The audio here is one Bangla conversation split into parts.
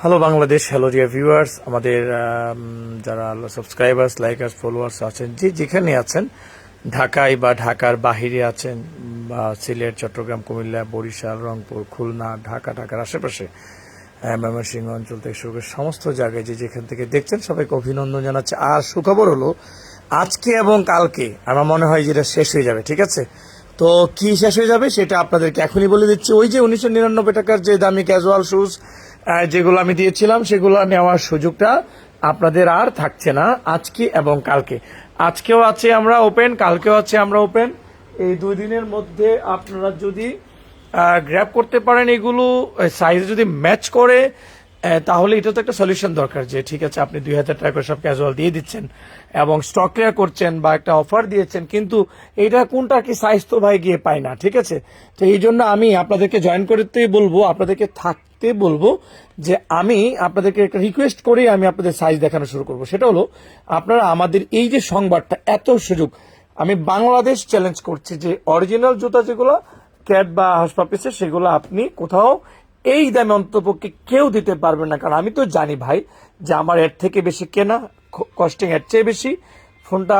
Hello Bangladesh hello dear viewers আমাদের যারা সাবস্ক্রাইবার্স লাইকার্স ফলোয়ার্স আছেন, যে যেখানে আছেন, ঢাকায় বা ঢাকার বাহিরে আছেন, বা সিলেট, চট্টগ্রাম, কুমিল্লা, বরিশাল, রংপুর, খুলনা, ঢাকা, ঢাকার আশেপাশে ময়মনসিংহ অঞ্চল থেকে শুরু করে সমস্ত জায়গায় যে যেখান থেকে দেখছেন, সবাইকে অভিনন্দন জানাচ্ছে। আর সুখবর হলো, আজকে এবং কালকে, আমার মনে হয় যেটা শেষ হয়ে যাবে, ঠিক আছে? তো কি শেষ হয়ে যাবে সেটা আপনাদেরকে এখনই বলে দিচ্ছি। ওই যে উনিশশো নিরানব্বই টাকার যে দামি ক্যাজুয়াল শুজ যেগুলো আমি দিয়েছিলাম, সেগুলো নেওয়ার সুযোগটা আপনাদের আর থাকছে না আজকে এবং কালকে। আজকেও আছে আমরা ওপেন, কালকেও আছে আমরা ওপেন। এই দুই দিনের মধ্যে আপনারা যদি গ্র্যাব করতে পারেন এগুলো সাইজ যদি ম্যাচ করে তাহলে এটা তো একটা সলিউশন দরকার যে, ঠিক আছে, আপনি দুই হাজার টাকা করে সব ক্যাজুয়াল দিয়ে দিচ্ছেন এবং স্টক ক্লিয়ার করছেন বা একটা অফার দিয়েছেন, কিন্তু এটা কোনটা কি সাইজ তো ভাই গিয়ে পায় না, ঠিক আছে? তো এই জন্য আমি আপনাদেরকে জয়েন করতে বলব, আপনাদেরকে থাকতে বলব যে আমি আপনাদেরকে একটা রিকোয়েস্ট করেই আমি আপনাদের সাইজ দেখানো শুরু করব। সেটা হলো, আপনারা আমাদের এই যে সংবাদটা, এত সুযোগ, আমি বাংলাদেশ চ্যালেঞ্জ করছি যে অরিজিনাল জুতা যেগুলো ক্যাট বা হাসপাপিসে সেগুলো আপনি কোথাও এই দামে অন্তপক্ষে কেউ দিতে পারবে না। কারণ আমি তো জানি ভাই যে আমার এর থেকে বেশি কেনা কস্টিং এর চেয়ে বেশি। ফোনটা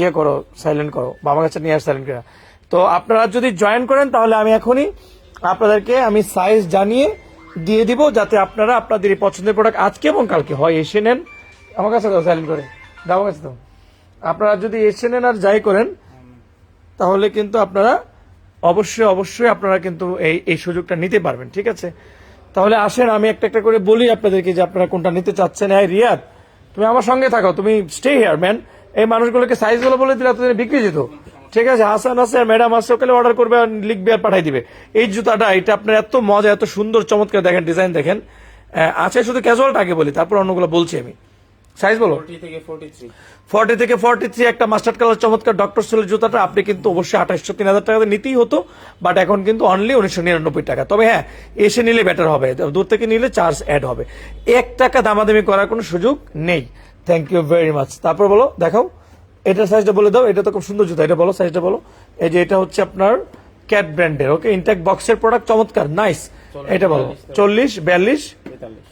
ইয়ে করো সাইলেন্ট করো বা আমার কাছে নিয়ে আস সাইলেন্ট করে। তো আপনারা যদি জয়েন করেন তাহলে আমি এখনই আপনাদেরকে আমি সাইজ জানিয়ে দিয়ে দিব যাতে আপনারা আপনাদের এই পছন্দের প্রোডাক্ট আজকে এবং কালকে হয় এসে নেন। আমার কাছে দাও সাইলেন্ট করে। দাও কাছে দাও। আপনারা যদি এসে নেন আর যাই করেন, তাহলে কিন্তু আপনারা অবশ্যই অবশ্যই আপনারা কিন্তু এই এই সুযোগটা নিতে পারবেন, ঠিক আছে? তাহলে আসেন, আমি একটা একটা করে বলি আপনাদেরকে যে আপনারা কোনটা নিতে চাচ্ছেন। হ্যাঁ রিয়াদ, তুমি আমার সঙ্গে থাকো, তুমি স্টে হিয়ার ম্যান এই মানুষগুলোকে সাইজগুলো বলে দিলে এতদিনে বিক্রি যেত। ঠিক আছে, হাসান আছে ম্যাডাম আছে ওখানে অর্ডার করবে আর লিখবে আর পাঠাই দিবে। এই জুতাটা, এটা আপনার এত মজা, এত সুন্দর, চমৎকার দেখেন ডিজাইন দেখেন। আছে শুধু ক্যাজুয়ালটা আগে বলি, তারপর অন্যগুলো বলছি আমি। সাইজ বলো? থেকে ফোর্টি থেকে ফর্টি থ্রি একটা মাস্টার্ড কালার চমৎকার ডক্টর সোলের জুতাটা আপনি কিন্তু অবশ্যই আঠাশশো তিন হাজার টাকাতে নিতেই হতো বাট এখন কিন্তু অনলি উনিশশো নিরানব্বই টাকা। তবে হ্যাঁ এসে নিলে বেটার হবে দূর থেকে নিলে চার্জ অ্যাড হবে। এক টাকা দামাদামি করার কোনো সুযোগ নেই। থ্যাংক ইউ ভেরি মাচ তারপর বলো দেখাও। এটার সাইজটা বলে দাও এটা তো খুব সুন্দর জুতা এটা বলো সাইজটা বলো। এই যে এটা হচ্ছে আপনার ক্যাট ব্র্যান্ডের ওকে ইনটেক বক্সের প্রোডাক্ট চমৎকার নাইস এটা বলো। চল্লিশ বিয়াল্লিশ?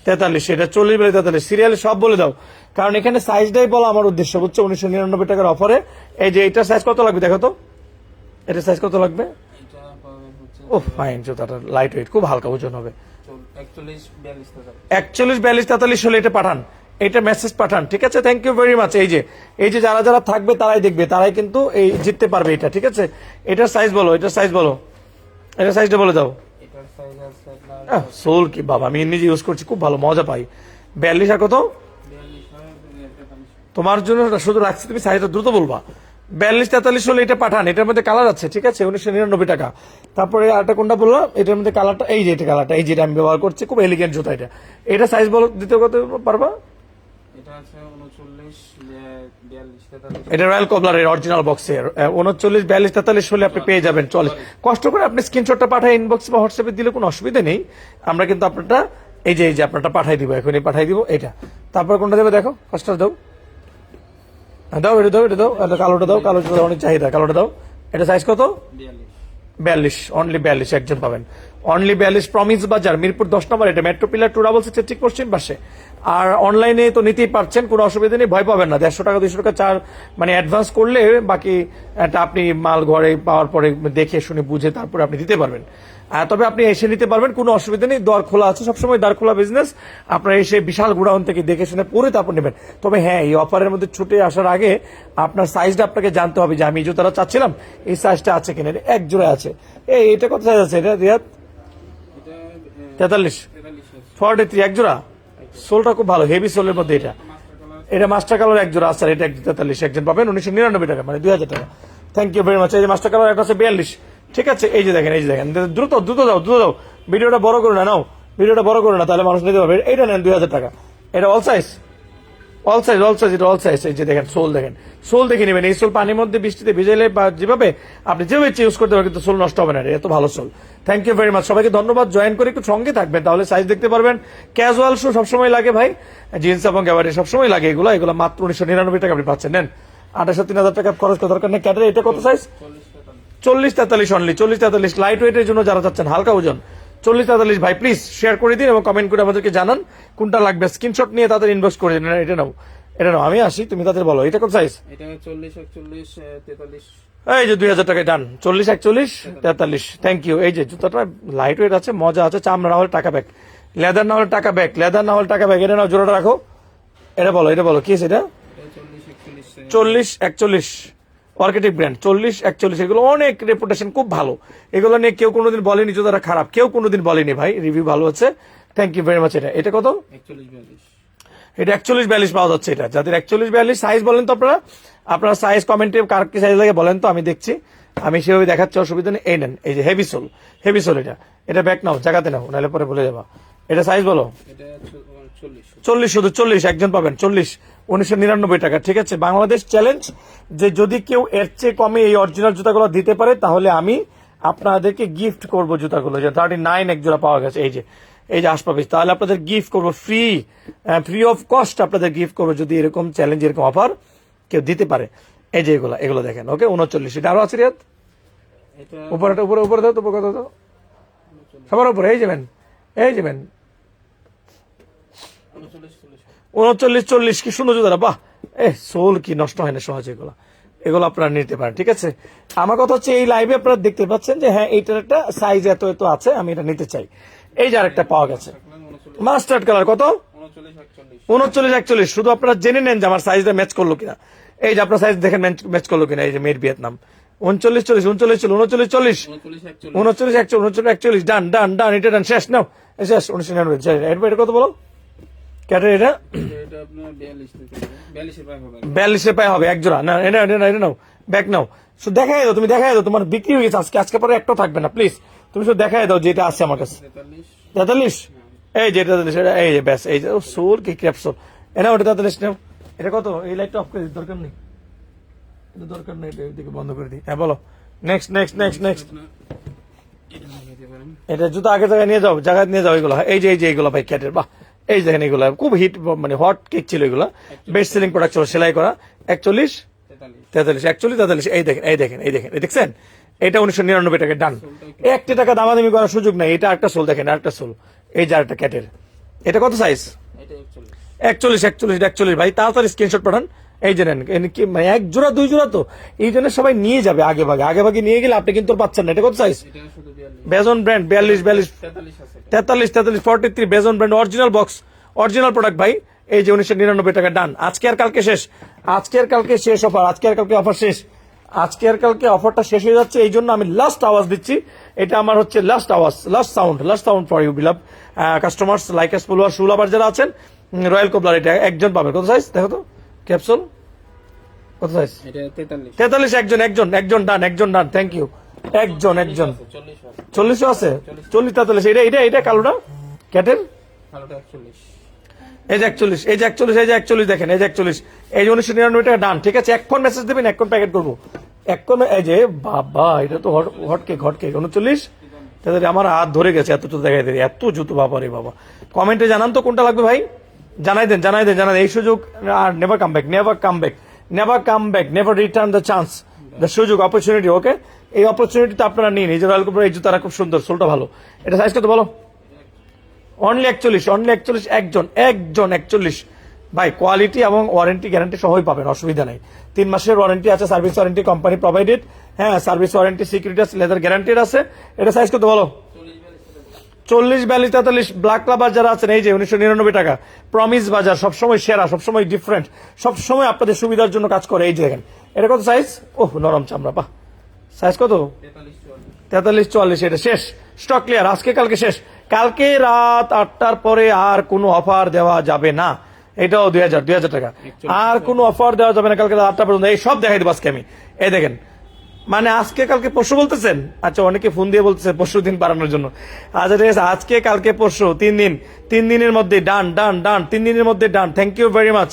তেতাল্লিশ। এটা চল্লিশ বেলা তেতাল্লিশ। সিরিয়ালে সব বলে দাও। কারণ এখানে সাইজটাই বলা আমার উদ্দেশ্য বুঝছ? উনিশশো নিরানব্বই টাকার অফারে এই যে এটা সাইজ কত লাগবে দেখো তো? এটা সাইজ কত লাগবে? ও ফাইন জুতাটা লাইট ওয়েট খুব হালকা ওজন হবে। একচল্লিশ বিয়াল্লিশ তেতাল্লিশ। বিয়াল্লিশ হলে এটা পাঠান। এটা মেসেজ পাঠান ঠিক আছে? থ্যাংক ইউ ভেরি মাচ এই যে এই যে যারা যারা থাকবে তারাই দেখবে। তারাই কিন্তু এই জিততে পারবে এটা ঠিক আছে? এটার সাইজ বলো এটার সাইজ বলো। এটা সাইজটা বলে দাও এটার সাইজ আছে আপনার সোল কি বাবা, আমি নিজে ইউজ করছি, খুব ভালো, মজা পাই। বিয়াল্লিশ আর কত? তোমার জন্য শুধু রাখছি, তুমি সাইজটা দ্রুত বলবা। বিয়াল্লিশ, তেতাল্লিশ হলে এটা পাঠান, এটার মধ্যে কালার আছে, ঠিক আছে? উনিশশো নিরানব্বই টাকা। তারপরে আরেকটা কোনটা বললাম? এটার মধ্যে কালারটা এই যে এটা কালারটা এই যেটা আমি ব্যবহার করছি, খুব এলিগেন্ট জুতা এটা। এটা সাইজ বলো, দিতে কত পারবা? এটা রয়্যাল কবলারের অরিজিনাল বক্সের উনচল্লিশ বিয়াল্লিশ তেতাল্লিশ হলে আপনি পেয়ে যাবেন। চলে। কষ্ট করে আপনি স্ক্রিনশটটা পাঠায় ইনবক্স বা হোয়াটসঅ্যাপে দিলে কোনো অসুবিধা নেই। আমরা কিন্তু আপনারটা এই যে এই যে আপনারটা পাঠাই দিব এখনই পাঠাই দিব এটা। তারপর কোনটা দেবে দেখো ফার্স্টটা দাও। হ্যাঁ, দাও এটা দাও এটা দাও। এটা কালোটা দাও কালো অনেক চাহিদা কালোটা দাও। এটা সাইজ কত? বিয়াল্লিশ। বিয়াল্লিশ অনলি বিয়াল্লিশ একজন পাবেন। অনলি বিয়াল্লিশ প্রমিস বাজার মিরপুর দশ নম্বর এটা মেট্রো পিলার টু ডাবল সিক্সের ঠিক পশ্চিম পাশে। আর অনলাইনে তো নিতেই পারছেন কোনো অসুবিধা নেই ভয় পাবেন না। দেড়শো টাকা দুশো টাকা চার মানে অ্যাডভান্স করলে বাকি একটা আপনি মাল ঘরে পাওয়ার পরে দেখে শুনে বুঝে তারপরে আপনি দিতে পারবেন। তবে আপনি এসে নিতে পারবেন কোনো অসুবিধা নেই দর খোলা আছে সবসময় দ্বার খোলা বিজনেস আপনারা এসে বিশাল গোডাউন থেকে দেখে শুনে পরে তারপর নেবেন। তবে হ্যাঁ এই অফারের মধ্যে ছুটে আসার আগে আপনার সাইজটা আপনাকে জানতে হবে যে আমি এই জুতাটা চাচ্ছিলাম এই সাইজটা আছে কিনা এটা এক জোড়া আছে। এই এটা কত সাইজ আছে? এটা রিয়াদ? এটা তেতাল্লিশ ফর্টি থ্রি এক জোড়া? সোলটা খুব ভালো হেভি সোলের মধ্যে এটা। এটা মাস্টার কালার এক জোড়া আর এটা এক তেতাল্লিশ, একজন পাবেন উনিশশো নিরানব্বই টাকা মানে দুই হাজার টাকা। থ্যাংক ইউ ভেরি মাচ এই যে মাস্টার কালার একটা আছে বিয়াল্লিশ, ঠিক আছে? এই যে দেখেন, এই যে দেখেন, দ্রুত দ্রুত দাও দ্রুত দাও ভিডিওটা বড় করে না, নাও। ভিডিওটা বড় করে না, তাহলে মানুষ নিতে পারবে। এইটা নেন দুই হাজার টাকা। এটা all size all size all size এটা অল সাইজ এই যে দেখেন, সোল দেখেন। সোল দেখে নেবেন। এই সোল পানির মধ্যে বৃষ্টিতে ভিজাইলে বা যেভাবে, আপনি যেভাবে ইউজ করতে পারবেন কিন্তু সোল নষ্ট হবে না এত ভালো sole. Thank you very much সবাইকে ধন্যবাদ। জয়েন করে একটু সঙ্গে থাকবেন, তাহলে সাইজ দেখতে পারবেন। ক্যাজুয়াল শু সবসময় লাগে ভাই। জিন্স এবং গ্যাবারি সবসময় লাগে এগুলো। এগুলো মাত্র উনিশশো নিরানব্বই টাকা আপনি পাচ্ছেন। নেন, আঠাশো তিন হাজার টাকা খরচ করার নেই। ক্যাটারে এটা কত সাইজ চল্লিশ তেতাল্লিশ অনলি চল্লিশ তেতাল্লিশ লাইট ওয়েটের জন্য যারা চাচ্ছেন, হালকা ওজন। চল্লিশ তেতাল্লিশ ভাই প্লিজ শেয়ার করে দিন এবং কমেন্ট করে আমাদেরকে জানান কোনটা লাগবে। স্ক্রিনশট নিয়ে তাদের ইনবক্স করে দিন এটা নাও। এটা নাও। আমি আসি, তুমি তাদের বলো। এটা কত সাইজ এটা চল্লিশ, একচল্লিশ, তেতাল্লিশ এই যে দুই হাজার টাকায় ডান চল্লিশ একচল্লিশ তেতাল্লিশ। থ্যাংক ইউ এই যে জুতাটা লাইট ওয়েট আছে মজা আছে চামড়া না হলে টাকা ব্যাগ লেদার না হলে টাকা ব্যাগ লেদার না হলে টাকা ব্যাগ এটা নাও জোড়াটা রাখো। এটা বলো এটা বলো কি আছে এটা? চল্লিশ একচল্লিশ। অর্কেটিভ ব্র্যান্ড চল্লিশ একচল্লিশ। এগুলো অনেক রেপুটেশন খুব ভালো। এগুলো নিয়ে কেউ কোনোদিন বলেনি তারা খারাপ। কেউ কোনোদিন বলেনি ভাই রিভিউ ভালো আছে। থ্যাংক ইউ ভেরি মাচ এটা। এটা কত? একচল্লিশ এটা একচল্লিশ বিয়াল্লিশ পাওয়া যাচ্ছে এটা। যাদের একচল্লিশ বিয়াল্লিশ সাইজ বলেন তো আপনারা আপনারা সাইজ কমেন্টে কার কি সাইজ লাগে বলেন তো আমি দেখছি। আমি সেভাবে দেখাচ্ছি অসুবিধা নেই। এই নেন এই যে হেভি সোল হেভি সোল এটা। এটা ব্যাক নাও জায়গাতে নাও নাহলে পরে বলে যাবা। এটা সাইজ বলো? চল্লিশ। শুধু চল্লিশ একজন পাবেন চল্লিশ। উনিশশো নিরানব্বই টাকা ঠিক আছে? বাংলাদেশ চ্যালেঞ্জ যে যদি কেউ এর চেয়ে কমে এই অরিজিনাল জুতাগুলো দিতে পারে তাহলে আমি আপনাদেরকে গিফট করব জুতাগুলো। যে থার্টি নাইন এক জোড়া পাওয়া গেছে এই যে এই যে আসপাবিস তাহলে আপনাদের গিফট করব ফ্রি ফ্রি অফ কস্ট আপনাদের গিফট করব যদি এরকম চ্যালেঞ্জ এরকম অফার কেউ দিতে পারে। এই যে এগুলো এগুলো দেখেন ওকে? উনচল্লিশ এটা আরও আছে রিয়াদ? উপরে উপরে উপরে দাও তো দাও তো। সবার উপরে এই যাবেন এই যাবেন উনচল্লিশ চল্লিশ কি সুন্দর জুতারা? বাহ! এ সোল কি নষ্ট হয় না সহজে এগুলো। এগুলো আপনারা নিতে পারেন ঠিক আছে? আমার কথা হচ্ছে এই লাইভে আপনারা দেখতে পাচ্ছেন যে হ্যাঁ এইটার একটা সাইজ এত এত আছে আমি এটা নিতে চাই। এই যে আরেকটা পাওয়া গেছে। মাস্টার্ড কালার কত? উনচল্লিশ একচল্লিশ। শুধু আপনারা জেনে নেন যে আমার সাইজটা ম্যাচ করল কিনা। এই যে আপনার সাইজ দেখেন ম্যাচ করল কিনা এই যে মেয়ের ভিয়েতনাম উনচল্লিশ চল্লিশ উনচল্লিশ চল্লিশ উনচল্লিশ চল্লিশ। উনচল্লিশ একচল্লিশ। উনচল্লিশ একচল্লিশ ডান ডান ডান এটা ডান শেষ নাও। শেষ উনিশশো নিরানব্বই। এটা কত বলো? ক্যাটার এটা? বিয়াল্লিশের পায় হবে। এক জোড়া। না এটা এটা এটা নাও। ব্যাক নাও। শুধু দেখাই দাও। তুমি দেখাই দাও। তোমার বিক্রি হয়ে গেছে। আজকে আজকে পরে একটাও থাকবে না প্লিজ তুমি শুধু দেখাই দাও যেটা আছে আমার কাছে। তেতাল্লিশ? এই যে এটা এই যে ব্যাস এই যে ও সোর কি ক্র্যাপ সোর। এটা ওটা তেতাল্লিশ নাও। এটা কত? এই লাইটটা অফ করে দিই দরকার নেই। এটা দরকার নেই এটা এদিকে বন্ধ করে দিই। হ্যাঁ বলো। নেক্সট নেক্সট নেক্সট নেক্সট এটা জুতো আগে জায়গায় নিয়ে যাও জায়গায় নিয়ে যাও এগুলো। এই যে এই যে এগুলো ভাই ক্যাটের বাহ। এই দেখেন এগুলো খুব হিট মানে হট কেক ছিল এগুলো। বেস্ট সেলিং প্রোডাক্ট ছিল সেলাই করা। একচল্লিশ? তেতাল্লিশ। তেতাল্লিশ একচল্লিশ তেতাল্লিশ। এই দেখেন এই দেখেন এই দেখেন। এই দেখছেন? এটা উনিশশো নিরানব্বই টাকা ডান একটি টাকা দামাদামি করার সুযোগ নাই। এটা একটা সোল দেখেন আরেকটা সোল এই আরেকটা ক্যাটের এটা কত সাইজ একচল্লিশ একচল্লিশ একচল্লিশ। ভাই তাড়াতাড়ি স্ক্রিনশট পাঠান। এই যে নেন মানে এক জোড়া, দুই জোড়া তো। এই জন্য সবাই নিয়ে যাবে আগে ভাগে। আগে ভাগে নিয়ে গেলে আপনি কিন্তু পাচ্ছেন না। এটা কত সাইজ বেজন ব্র্যান্ড বিয়াল্লিশ বিয়াল্লিশ। তেতাল্লিশ তেতাল্লিশ forty three বেজন brand original box original product ভাই। এই যে উনিশশো নিরানব্বই টাকা ডান আজকে আর কালকে শেষ। আজকে আর কালকে শেষ অফার আজকে আর কালকে অফার শেষ। আজকে আর কালকে অফারটা শেষ হয়ে যাচ্ছে এই জন্য আমি লাস্ট আওয়াজ দিচ্ছি। এটা আমার হচ্ছে লাস্ট আওয়াজ last sound last sound for you beloved customers like S ফুলওয়ার শুলাবার যারা আছেন রয়্যাল কোবলার এটা একজন পাবে কত সাইজ দেখো তো। ক্যাপসুল কত সাইজ তেতাল্লিশ। একজন একজন একজন ডান একজন ডান থ্যাংক ইউ একজন একজন। চল্লিশও আছে চল্লিশ তেতাল্লিশ এটা এটা এটা কালোটা? ক্যাটের একচল্লিশ এই যে একচল্লিশ, এই যে একচল্লিশ, এই যে একচল্লিশ দেখেন, এই যে একচল্লিশ। এই যে উনিশশো নিরানব্বই টাকা ডান ঠিক আছে? এখন মেসেজ দেবেন এখন প্যাকেট করব। এখন এই যে, বাবা, এটা তো hot hot cake hot cake উনচল্লিশ? তাদের আমার হাত ধরে গেছে এত জুতো দেখাই দেয় এত জুতো, বাবা রে বাবা। কমেন্টে জানান তো কোনটা লাগবে ভাই? জানাই দেন জানাই দেন, জানাই। এই সুযোগ আর never come back never come back never come back never return the chance the সুযোগ অপরচুনিটি ওকে এই অপরচুনিটিতে আপনারা নিন। এই যে রয়্যাল কোপার এই জুতারা খুব সুন্দর, সোলটা ভালো। এটা সাইজ কত বলো? অনলি একচল্লিশ অনলি একচল্লিশ, একজন একজন একচল্লিশ। ভাই কোয়ালিটি এবং ওয়ারেন্টি গ্যারান্টি সহই পাবেন, অসুবিধা নেই। তিন মাসের ওয়ারেন্টি আছে সার্ভিস ওয়ারেন্টি কোম্পানি প্রোভাইডেড হ্যাঁ সার্ভিস ওয়ারেন্টি সিকিউরিটি আছে লেদার গ্যারান্টিড আছে। এটা সাইজ কত বলো? চল্লিশ বিয়াল্লিশ, তেতাল্লিশ। ব্ল্যাক ক্লাবার যারা আছেন, এই যে উনিশশো নিরানব্বই টাকা। প্রমিস বাজার সবসময় সেরা, সবসময় ডিফারেন্ট সবসময় আপনাদের সুবিধার জন্য কাজ করে। এই যে দেখেন, এটা কত সাইজ ওহ, নরম চামড়া, বাহ। সাইজ কত? তেতাল্লিশ চুয়াল্লিশ। এটা শেষ। স্টক ক্লিয়ার আজকে কালকে শেষ। কালকে রাত আটটার পরে আর কোনো অফার দেওয়া যাবে না। এটাও দুই হাজার দুই হাজার টাকা। আর কোনো অফার দেওয়া যাবে না কালকে রাত আটটা পর্যন্ত। এই সব দেখাই দেবো আজকে আমি। এই দেখেন মানে আজকে কালকে পরশু বলতেছেন? আচ্ছা অনেকে ফোন দিয়ে বলতেছে পরশু দিন বাড়ানোর জন্য। আচ্ছা ঠিক আছে আজকে কালকে পরশু তিন দিন। তিন দিনের মধ্যে ডান ডান ডান তিন দিনের মধ্যে done thank you very much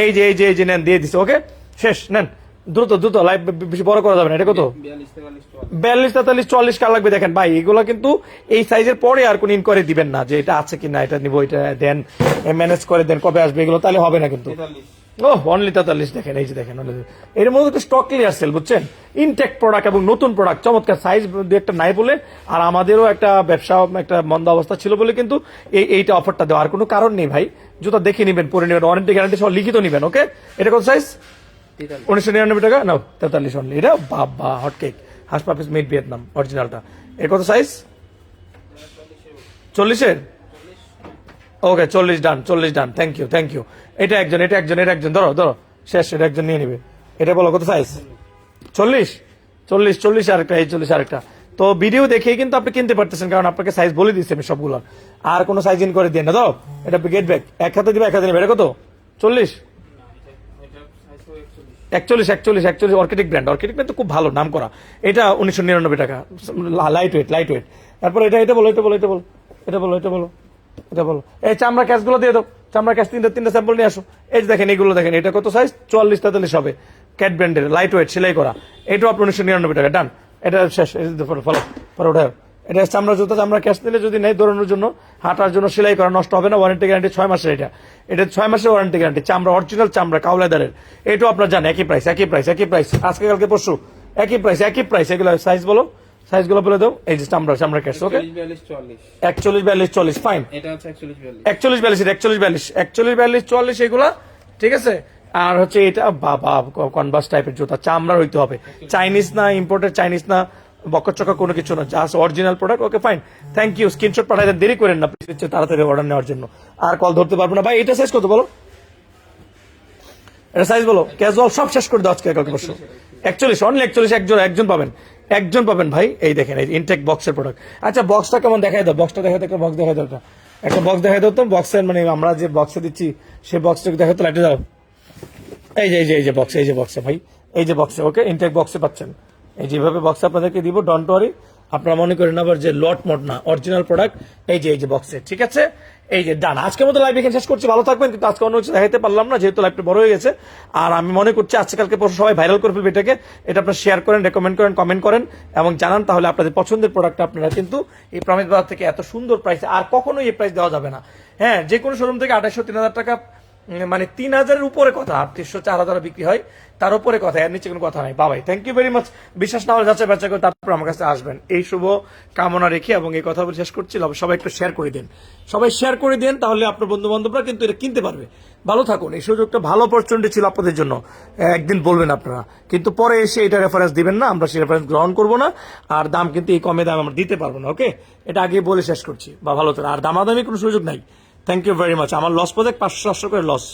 এই যে এই যে এই যে নেন দিয়ে দিছে ওকে শেষ নেন। দ্রুত দ্রুত লাইভ বেশি বড় করা যাবে না। এটা কত? বিয়াল্লিশ তেতাল্লিশ চল্লিশ কার লাগবে দেখেন। ভাই এগুলো কিন্তু এই সাইজের পরে আর কোন ইনকোয়ারি দিবেন না যে এটা আছে কিনা এটা নিবো এটা দেন ম্যানেজ করে দেন কবে আসবে এগুলো তাহলে হবে না কিন্তু। ও অনলি তেতাল্লিশ দেখেন এই যে দেখেন এর মধ্যে তো স্টক ক্লিয়ার সেল বুঝছেন? ইনটেক প্রোডাক্ট এবং নতুন প্রোডাক্ট চমৎকার সাইজ দু একটা নাই বলে আর আমাদেরও একটা ব্যবসা একটা মন্দ অবস্থা ছিল বলে কিন্তু এই এইটা অফারটা দেওয়ার কোনো কারণ নেই ভাই জুতা দেখে নেবেন পরে নেবেন ওয়ারেন্টি গ্যারান্টি সব লিখিত নেবেন ওকে এটা কত সাইজ উনিশশো নিরানব্বই টাকা? নাও, তেতাল্লিশ অনলি এটা বাবা হট কেক হাস পাপিস মেড ভিয়েতনাম অরিজিনালটা এর কত সাইজ চল্লিশের? ওকে চল্লিশ ডান চল্লিশ done thank you thank you এটা একজন এটা একজন এটা একজন। ধরো ধরো। শেষ, এটা একজন নিয়ে নিবে। এটা বলো, কত সাইজ চল্লিশ? চল্লিশ চল্লিশ আরেকটা, এই চল্লিশ আরেকটা। তো ভিডিও দেখেই কিন্তু আপনি কিনতে পারতেছেন, কারণ আপনাকে সাইজ বলে দিচ্ছি আমি সবগুলো আর কোনো সাইজ ইন করে দিয়ে না। দাও এটা গেট ব্যাক এক হাতে দিবে, এক হাতে নেবে। এটা কত? চল্লিশ? একচল্লিশ একচল্লিশ একচল্লিশ অর্কিটিক ব্র্যান্ড। অর্কিটিক ব্র্যান্ড তো খুব ভালো, নাম করা। এটা উনিশশো নিরানব্বই টাকা। লাইট ওয়েট লাইট ওয়েট তারপর এটা এটা বলো এটা বলো এটা বলো এটা বলো এটা বলো এটা বলো। এই চামড়া ক্যাশগুলো দিয়ে দাও। চামড়া ক্যাশ তিনটা তিনটা স্যাম্পল নিয়ে আসো। এই যে দেখেন এগুলো দেখেন, এটা কত সাইজ চুয়াল্লিশ, তেতাল্লিশ হবে। ক্যাট ব্র্যান্ডের লাইট ওয়েট সেলাই করা। এটাও আপনার উনিশশো নিরানব্বই টাকা। ডান এটা শেষ। ফলো ফলো পরে এটা চামড়া জুতা চামড়া ক্যাশ নিলে যদি নেই দৌড়ানোর জন্য হাঁটার জন্য সেলাই করা নষ্ট হবে না ওয়ারেন্টি গ্যারান্টি ছয় মাসের এটা। এটা ছয় মাসের ওয়ারেন্টি গ্যারান্টি চামড়া অরিজিনাল চামড়া কাউলাদারের এটাও আপনার জানেন একই প্রাইস একই প্রাইস একই প্রাইস আজকে কালকে পরশু একই প্রাইস একই প্রাইস এগুলো সাইজ বলো সাইজগুলো বলে দাও। এই যে চামড়া চামড়া ক্যাশ ওকে চল্লিশ একচল্লিশ বিয়াল্লিশ চল্লিশ ফাইন একচল্লিশ বিয়াল্লিশ। একচল্লিশ বিয়াল্লিশ একচল্লিশ বিয়াল্লিশ। বিয়াল্লিশ এগুলা ঠিক আছে? আর হচ্ছে এটা বাবা কনভার্স টাইপের জুতা চামড়ার হইতে হবে। চাইনিজ না ইম্পোর্টেড চাইনিজ না বকচকা কোনো কিছু না just original product okay fine thank you screenshot পাঠাতে দেরি করেন না হচ্ছে তাড়াতাড়ি অর্ডার নেওয়ার জন্য। আর কল ধরতে পারব না। ভাই, এটা সাইজ কত বলো? এটা সাইজ বলো? ক্যাজুয়াল সব শেষ করে দাও আজকে কালকে পরশু একচল্লিশ অনলি একচল্লিশ, একজন একজন পাবেন। একজন পাবেন ভাই, এই দেখেন, এই ইনটেক বক্সের প্রোডাক্ট আচ্ছা বক্সটা কেমন দেখাই দাও? বক্সটা দেখাই দাও বক্স দেখাই দাও একটা। বক্স দেখাই দাও তো বক্সের মানে আমরা যে বক্সে দিচ্ছি, সেই বক্সটাকে দেখাই তো লাইটে দাও এই যে এই যে এই যে বক্সে এই যে বক্সে ভাই, এই যে বক্সে ওকে ইনটেক বক্সে পাচ্ছেন। এই যেভাবে বক্স আপনাদেরকে দিব ডন্ট ওয়ারি আপনারা মনে করেন আবার যে লট মট না অরিজিনাল প্রোডাক্ট এই যে এই যে বক্সে ঠিক আছে? এই যে ডান আজকের মতো লাইভ এখানে শেষ করছি, ভালো থাকবেন। কিন্তু আজকে অন্য কিছু দেখাতে পারলাম না, যেহেতু লাইভটা বড় হয়ে গেছে। আর আমি মনে করছি আজকে কালকে পরশু সবাই ভাইরাল করে ফেলবে এটাকে। এটা আপনারা শেয়ার করেন রেকমেন্ড করেন কমেন্ট করেন, এবং জানান তাহলে আপনাদের পছন্দের প্রোডাক্ট আপনারা কিন্তু এই প্রমিত বাজার থেকে এত সুন্দর প্রাইসে আর কখনোই এই প্রাইস দেওয়া যাবে না। হ্যাঁ যে কোনো শোরুম থেকে আঠাশশো তিন হাজার টাকা মানে তিন হাজারের উপরে কথা, আটত্রিশশো চার হাজার বিক্রি হয়, তার উপরে কথা, এর নিচে কোনো কথা নাই। বাবাই থ্যাংক ইউ ভেরি মাচ বিশ্বাস না হলে যাচ্ছে বাচ্চা করে তারপর আমার কাছে আসবেন। এই শুভ কামনা রেখে এবং এই কথা বলে শেষ করছি। সবাই একটু শেয়ার করে দিন। সবাই শেয়ার করে দেন, তাহলে আপনার বন্ধু বান্ধবরা কিন্তু এটা কিনতে পারবে। ভালো থাকুন। এই সুযোগটা ভালো অপরচুনিটি ছিল আপনাদের জন্য। একদিন বলবেন আপনারা। কিন্তু পরে এসে এটা রেফারেন্স দিবেন না, আমরা সেই রেফারেন্স গ্রহণ করব না। আর দাম কিন্তু এই কমে দাম আমরা দিতে পারব না ওকে এটা আগে বলে শেষ করছি। বা ভালো থাকুন। আর দামাদামি কোনো সুযোগ নাই। থ্যাংক ইউ ভেরি মাচ আমার লস প্রজেক্ট পাঁচশো সাতশো করে লস